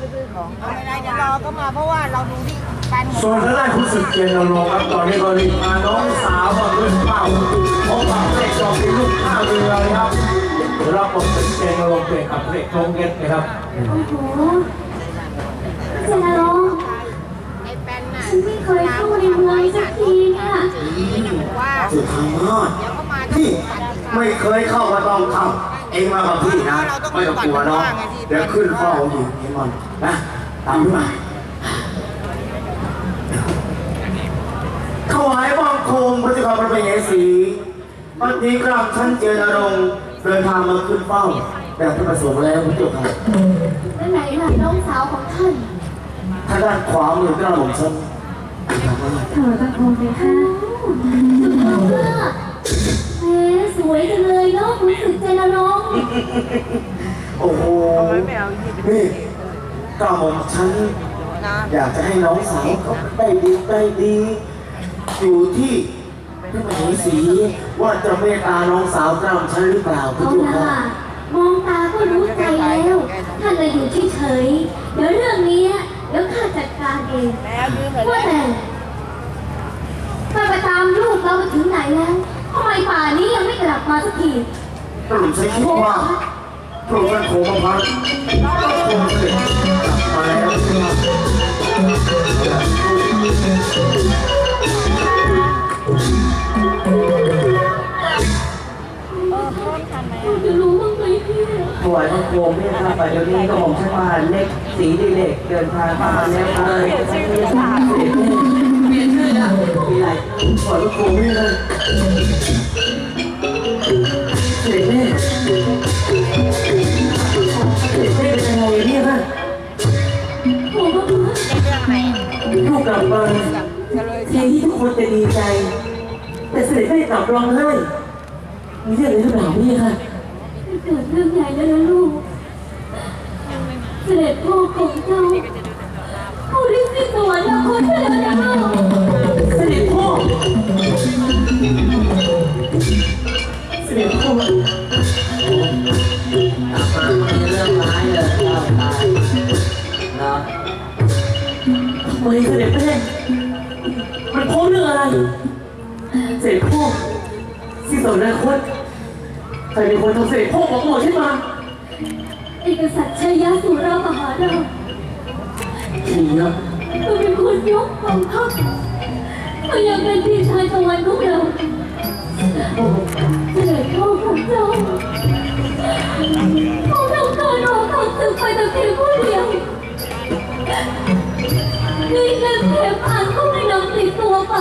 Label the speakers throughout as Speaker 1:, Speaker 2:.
Speaker 1: ไปซื้อของไม่เป็นไรเดี๋ยวรอก็มาเพราะว่าเราดูที่การหมด
Speaker 2: ส่วนทางด้านคุณศึกเจนนรงค์ครับตอนนี้ก็รีบพาน้องสาวมาขึ้นเป้าพบกับเด็กจอมเป็นลูกข้าวเรือเลยครับรับบทเป็นเจนนรงค์เป็นกับเด็กโรงเรียนนะครับ
Speaker 3: โอ้โหเจนลงค์
Speaker 1: ไอ้แป้นน่ะ
Speaker 3: ฉันไม่เคยเข้าในเมืองสักทีเนี่ย
Speaker 1: ว่า
Speaker 4: สุดท้าย
Speaker 1: เดี๋ยวก็มา
Speaker 4: พี่ไม่เคยเข้ามาต้องเข้า เองมากับพี่นะไม่ต้องกลัวเนาะเดี๋ยวขึ้นเฝ้าอยู่เองก่อนนะตามพี่มาถวายบังคมพระเจ้าข้าพระเยสีวันนี้กราบท่านเจนรงค์เดินทางมาขึ้นเฝ้า แต่ท่านประสงค์แล้วพระเจ้าค่ะ
Speaker 3: แล้วไหนล่ะน้องสาวของท่าน
Speaker 4: ทางด้านขวามือกระหม่อมฉัน
Speaker 3: เธอตะโกนเลยค่ะสุดยอดมากแหมสวยจังเลยเนาะคุณสึกเจนลงค์
Speaker 4: โอ้โหนี่กระหม่อมฉัน
Speaker 1: นะ
Speaker 4: อยากจะให้น้องสาวเขาได้ดีได้ดี อยู่ที่พระมเหสีว่าจะเมตตาน้องสาวกล้ามฉันหรือเปล่าพี่
Speaker 3: เอา
Speaker 4: จุ๊
Speaker 3: ล่ะ
Speaker 4: ค่ะ
Speaker 3: มองตาก็รู้ใจแล้วท่านเลยอยู่เฉยๆเดี๋ยวเรื่องนี้เดี๋ยวข้าจัดการเอง
Speaker 1: แม่ยืมเลย
Speaker 3: ว่าแต่ข้าไปตามลูกเราไปถึงไหนแล้วทำไมป่านี้ยังไม่กลับมาสักที
Speaker 4: กระหม่อมฉันคิดว่าพระองค์ท่านโคมพันธ์ก็คงเสด็จกลับมาแล้ว
Speaker 3: จะรู้บ้างไหมพี่
Speaker 5: ถวายพระโคมเนี่ยครับไปเดี๋ยวนี้ก็ผมใช้มาเล็กสีดีเล็กเดินทางมาแล้วเลยชื่อเปลี่ยนชื่อนะมีอะไร
Speaker 4: ถวายพระโคมนี่เลย
Speaker 5: เสด็จแม่เสด็จแม่เป็นยังไงเนี่ยฮะลูกกลับมา
Speaker 1: จะเลย
Speaker 5: ทีที่ทุกคนจะดีใจ แต่เสด็จแม่กลับร้องไห้มีเรื่องอะไรหรือเปล่าเนี่คะ
Speaker 3: เกิดเรื่องใหญ่แล้วนะลูก เสด็จพ่อของเจ้าเขาได้สิ้นสวรรคตไปแล้วนะลูก
Speaker 5: เสด็จพ่อ สด็จพ่อก
Speaker 6: ลับมามีเรื่องร้ายเลยเล่าตายเนาะ
Speaker 5: ทำไมเสด็จแม่มันเพราะเรื่องอะไร เสด็จพ่อที่สำนักคตใครเป็นคนทำเสด็จพ่อของหมอใช่ไหม
Speaker 3: เอกสัตริย์ชัยยะสุรามหาราช
Speaker 5: จริงนะ
Speaker 3: ก็เป็นคนยกกองทัพมายังเป็นพี่ชายตะวันของเรา เสด็จพ่อของเจ้าเขาทำการออกทางศึกไปแต่เพียงผู้เดียวนี่เงินเข็มอ่านก็ไม่นำติดตัวไป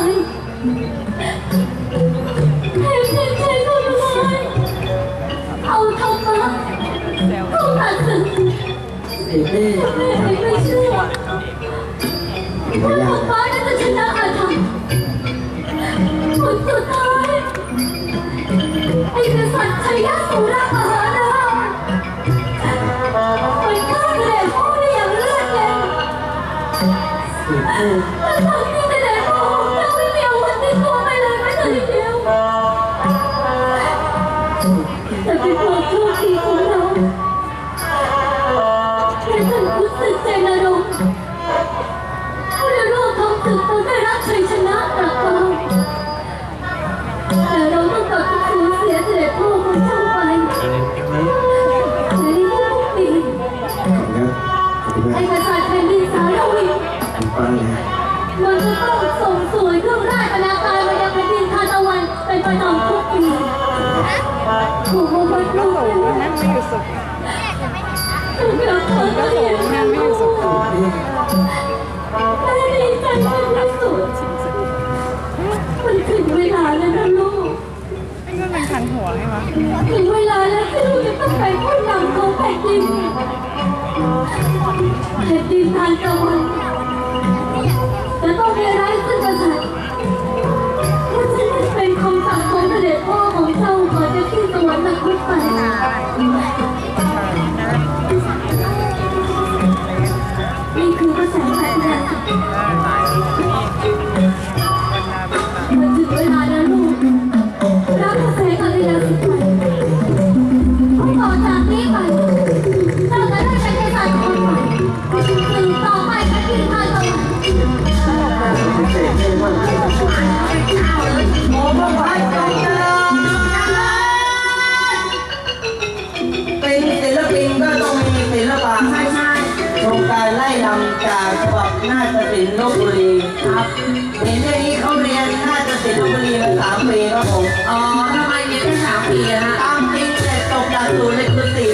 Speaker 3: แถมเงินใช้ก็ด้วยเอาทำมาเขาตัดสิน
Speaker 5: เสด็จแม่
Speaker 3: ไม่ไม่ไม่เชื่อ
Speaker 4: ไม่
Speaker 3: ว่ายา
Speaker 4: ก
Speaker 3: ฟ้าจะ เถูกกลับมาก็เห็นแม่ไม่อยู่สุขแม่ดีใจเป็นที่สุดมันถึงเวลาแล้วนะลูก
Speaker 1: ไม่ก็เป็นคันหัวให้มา
Speaker 3: ถึงเวลาแล้วที่ลูกจะต้องไปผู้นำของแผ่นดินแผ่นดินทานตะวัน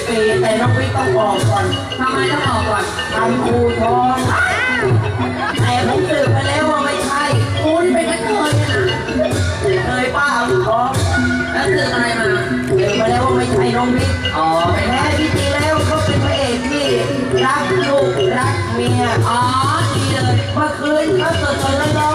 Speaker 3: ปีแต่น้
Speaker 6: องวิทย์ต้องออกก่อนทำไมต้องออกก่อนทำครูทองแต่ผมสืบไปแล้วว่าไม่ใช่ครูที่เป็นกระเทยอนะเคยป้าเอาลูท้องแล้วสืบอะไรมาสืบไปแล้วว่าไม่ใช่น้องวิทย์อ๋อแท้ที่จริงแล้วเขาเป็นพระเอกที่รักลูกรักเมียอ๋อดีเลยเมื่อคืนเขาสดสดๆร้อ
Speaker 5: น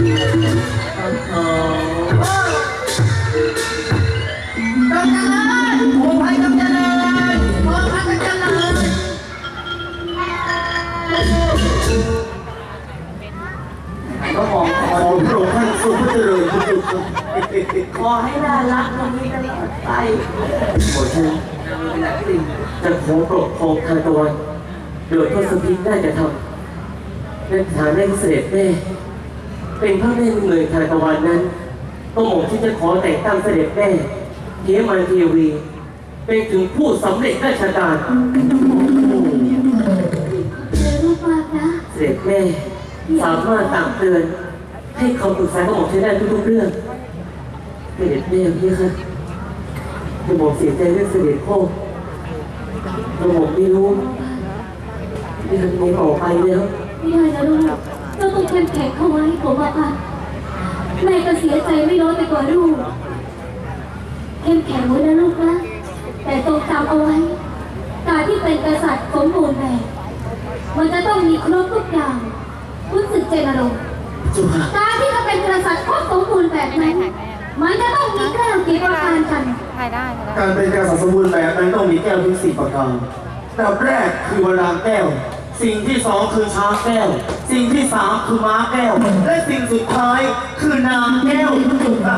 Speaker 5: โดยทศพิธได้จะทำในฐานะที่เสด็จแม่เป็นพระแม่เมืองทางตะวันนั้นก็หม่อมที่จะขอแต่งตั้งเสด็จแม่เทมันเทวี เป็นถึงผู้สำเร็จราชการ
Speaker 3: เจอลูกมากนะ
Speaker 5: เสด็จแม่สามารถตักเตือน ให้คำปรึกษาของหม่อมฉันได้ทุกๆเรื่องเสด็จแม่พี่คะกระหม่อมเสียใจเรื่องเสด็จพ่อกระหม่อมไม่รู้ ที่ทำไมออกไปแล้ว
Speaker 3: ไม่ได้นะลูกเราต้องเข้มแข็งเข้าไว้ผมบอกว่าแม่ก็เสียใจไม่น้อยไปกว่าลูกเข้มแข็งไว้นะลูกนะ แต่ต้องจำเอาไว้ การที่เป็นกษัตริย์สมบูรณ์แบบมันจะต้องมีครบทุกอย่างรู้สึกเจนอารมณ์
Speaker 4: จุฬา
Speaker 3: การที่จะเป็นกษัตริย์ครบสมบูรณ์แบบนั้นมันจะต้องมีแก้วกี่ประการกัน
Speaker 1: ถ่ายได้ถ่ายได้
Speaker 4: การเป็นกษัตริย์สมบูรณ์แบบนั้นต้องมีแก้วถึงสี่ประการอันดับแรกคือวรางแก้ว สิ่งที่สองคือช้างแก้ว สิ่งที่สามคือม้าแก้ว และสิ่งสุดท้ายคือนางแก้วจุฬา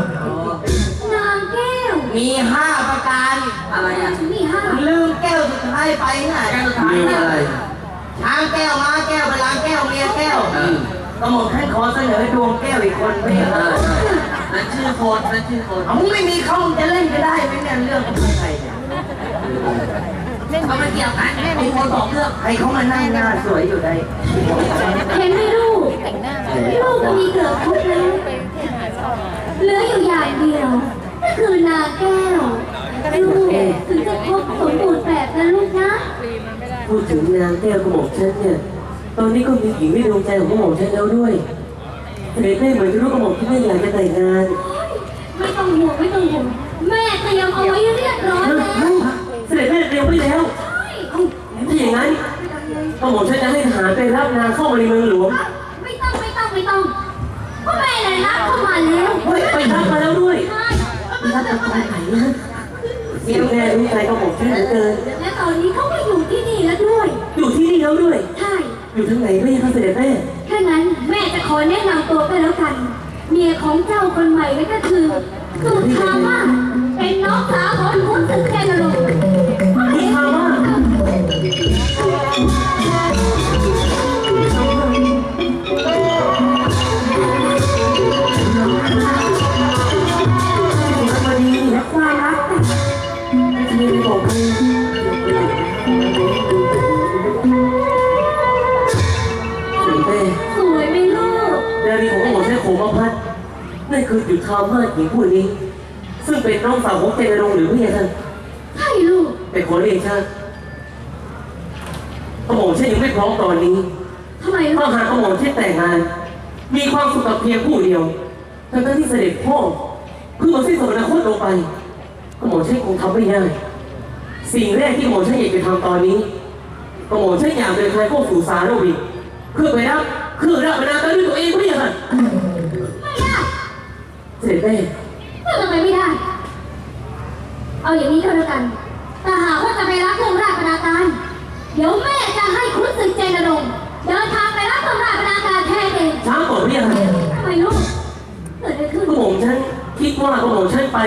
Speaker 3: นางแก้ว
Speaker 6: มีห้าประการอะไรอะ
Speaker 3: มีห้า
Speaker 6: ลืมแก้วสุดท้ายไปน่ะแก้วสุดท้ายน่ะช้างแก้วม้าแก้วพลางแก้วเมียแก้วก็หมดให้ขอเสนอดวงแก้วอีกคนไม่ได้นั่นชื่อโคนนั่นชื่อโคนเอาไม่มีเขามึงจะเล่นก็ได้ไหมเนี่ยเรื่องของใครเนี่ย เขาไม่เกี่ยวกันมีคนบอกเรื่องให้เขามานั่งหน้าสวยอยู่ได้
Speaker 3: เห็นไหมลูก
Speaker 1: แต่งหน้า
Speaker 3: ลูกก็มีเกือบครบแล้วเหลืออยู่อย่างเดียวก็คือนางแก้วลูกถึงจะครบสมบูรณ์แบบนะลูกนะ
Speaker 5: พูดถึงนางแก้วกระหม่อมฉันเนี่ย ตอนนี้ก็มีหญิงในดวงใจของกระหม่อมฉันแล้วด้วยเสด็จแม่เหมือนจะรู้กระหม่อมที่ไม่อยากจะแต่งงาน
Speaker 3: ไม่ต้องห่วงไม่ต้องห่วงแม่เตรียมเอาไว้เรียบร้อยแล้ว
Speaker 5: เส ด็จแม่เตรียมไว้แล้วถ้าอย่างนั้นกระหม่อมฉันจะให้ทหารไปรับนางเข้ามาในเมืองหลวง
Speaker 3: ไม่ต้องไม่ต้องไม่ต้องพราะแม่เลยรับเข้ามาแล้ว
Speaker 5: เฮ้ยไปรับมาแล้วด้วยไปรับจากไหนนะเสียแม่รู้ใจกระหม่อมฉันเหลือเกิน
Speaker 3: และตอนนี้เขาก็อยู่ที่นี่แล้วด้วย
Speaker 5: อยู่ที่นี่แล้วด้วย
Speaker 3: ใช่
Speaker 5: อยู่ทางไหนด้วยคะเสด็จแม่
Speaker 3: ถ้างั้นแม่จะขอแนะนำตัวก็แล้วกัน เมียของเจ้าคนใหม่นั่นก็คือสุธามาเป็นน้องสาวของคุณสึกแกนรงค์
Speaker 5: สด็จแม่
Speaker 3: สวยไหมลูก
Speaker 5: ดารีของกระหม่อมฉันโคมพัดนั่นคือจุดทามาศหญิงผู้นี้ ซึ่งเป็นน้องสาวของเจนรงค์หรือพี่ท่าน
Speaker 3: ใช่ลูก
Speaker 5: เป็นคนเองชาติ กระหม่อมฉันยังไม่พร้อมตอนนี้
Speaker 3: ทำไมลู
Speaker 5: ถ้ากหากกระหม่อมฉันแต่งงาน มีความสุขกับเพียงผู้เดียวทั้งๆที่เสด็จพ่อเพื่อสิ้นสุดอนาคตลงไปกระหม่อมฉันคงทำไม่ได้สิ่งแรกที่กระหม่อมฉันอยากจะทำตอนนี้กระหม่อมฉันอยากเดินทางเข้าสู่สารโลกเพื่อไปรับคือรับพนาการด้วยตัวเองไม่ใช่เหรอ
Speaker 3: ไม่ได้
Speaker 5: เสด็จแม่
Speaker 3: เรื่องทำไมไม่ได้ เอาอย่างนี้ก็แล้วกัน แต่หากว่าจะไปรับเครื่องราชบรรณาการ เดี๋ยวแม่จะให้คุณสึกเจนรงเดินทางไปรับตำราบนาการแทนเอง
Speaker 5: ช้าก่อนพี่อะไรทำไมลู
Speaker 3: กเกิดอะไรขึ้
Speaker 5: นพระองค์ฉันคิดว่าพระองค์ฉัน
Speaker 6: ไป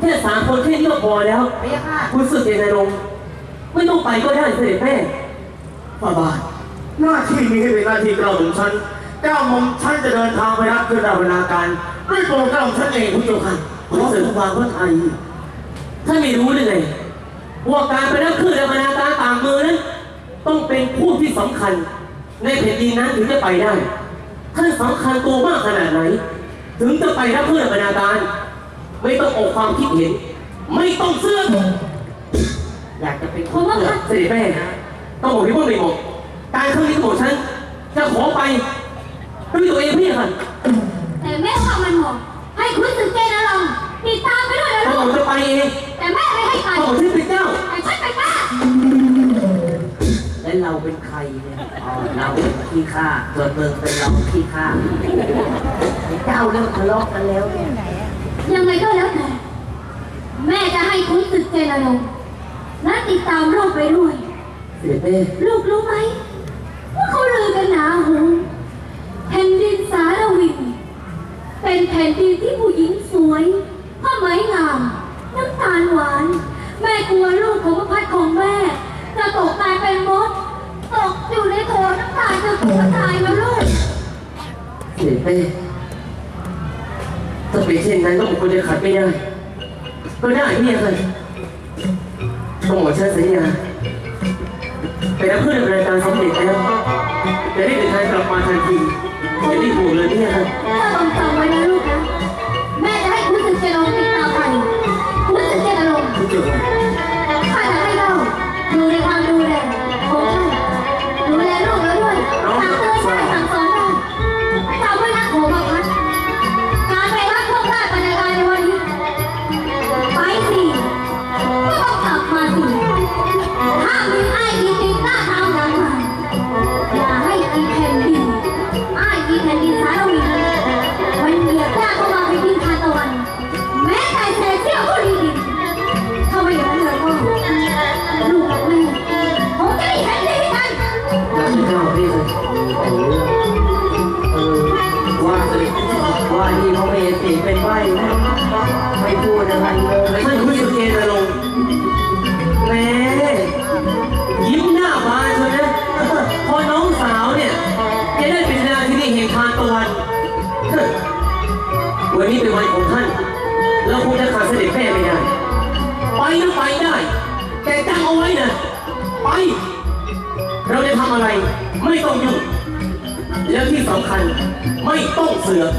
Speaker 6: แค่สามคนแค่
Speaker 5: นี้ก็พอแล้วคุณสึกเจนรงไม่ต้องไปก็ได้เสด็จแม่
Speaker 4: บ้าบ้าหน้าที่นี้เป็นหน้าที่เจ้าของฉันเจ้ามงฉันจะเดินทางไปรับเครื่ดาวนาการด้วยตัวเจ้าของฉันเองคุณเจ้าค่ะคุณศึกวาเพื่อไทย
Speaker 5: ท่านไม่รู้เลยว่าการไปรับเครื่องดาวนาการต่างมือนั้น ต้องเป็นผู้ที่สำคัญ ในแผ่นดินนั้นถึงจะไปได้ ท่านสำคัญตัวมากขนาดไหน ถึงจะไปรับคลื่นและบรรณาการ ไม่ต้องออกความคิดเห็น ไม่ต้องเสื้อก
Speaker 6: อยากจะเป็น
Speaker 3: ผมว่าพัด
Speaker 5: เสด็จแม่ต้องบอกที่ว่าไม่เหมาะการครั้งนี้ของฉัน จะขอไปด้วยตัวเองพี่ค่ะ
Speaker 3: แต่แม่ว่ามันเหมาะให้คุณสึกเจนอลองค์ติดตามไปด้วยนะ
Speaker 5: ถ้า
Speaker 3: ลู
Speaker 5: ผม
Speaker 3: ก
Speaker 5: จะไปเอง
Speaker 3: แต่แม่ไม่ให้ไป
Speaker 5: ถ้าผมชื่อเป็น
Speaker 3: แล้
Speaker 6: วเราเป็นใครเนี่ยอ๋อเราเป็นขี้ข้าส่วนมึงเป็นเราขี้ข้าเจ้าเริ่มทะเลาะกันแล้วเนี่ย
Speaker 3: ยังไงก็แล้วแต่แม่จะให้คุณสึกเจนอลงค์และติดตามลูกไปด้วย
Speaker 5: เสด็จแม่
Speaker 3: ลูกรู้ไหมว่าเขาลือกันหนาหูแผ่นดินสารวิน เป็นแผ่นดินที่ผู้หญิงสวยผ้าไหมงาม น้ำตาลหวาน แม่กลัวลูกของพระพัดของแม่ จะตกตายเป็นมด ตกอยู่ในโถน้ำตาลจะถูกตายแล้วลูก
Speaker 5: เสด็จแม่ถ้าเป็นเช่นนั้นก็คงจะขัดไม่ได้ก็ได้เนี่ยค่ะต้องหมอฉันสัญญาไปรับเพื่อนบริการสำเร็จแล้วจะได้เดินทางกลับมาทันทีจะได้ห่วงเลยเนี่ยค่ะ
Speaker 3: ถ้าต้องจำไว้นะลูกนะ แม่จะให้คุณสึกเจนงติดตามไปคุณสึกเจนอารมณ์
Speaker 4: คุณเจ้าค่ะ
Speaker 3: นี่เป็นวันของ
Speaker 5: ท่า
Speaker 6: นเรา
Speaker 5: คงจะขาดเสด็จแม่ไม่ได้ ไปก็ไปได้ แต่จำเอาไว้นะไป เราจะทำอะไร ไม่ต้องยุ่งแล้วที่สำคัญไม่ต้องเสือก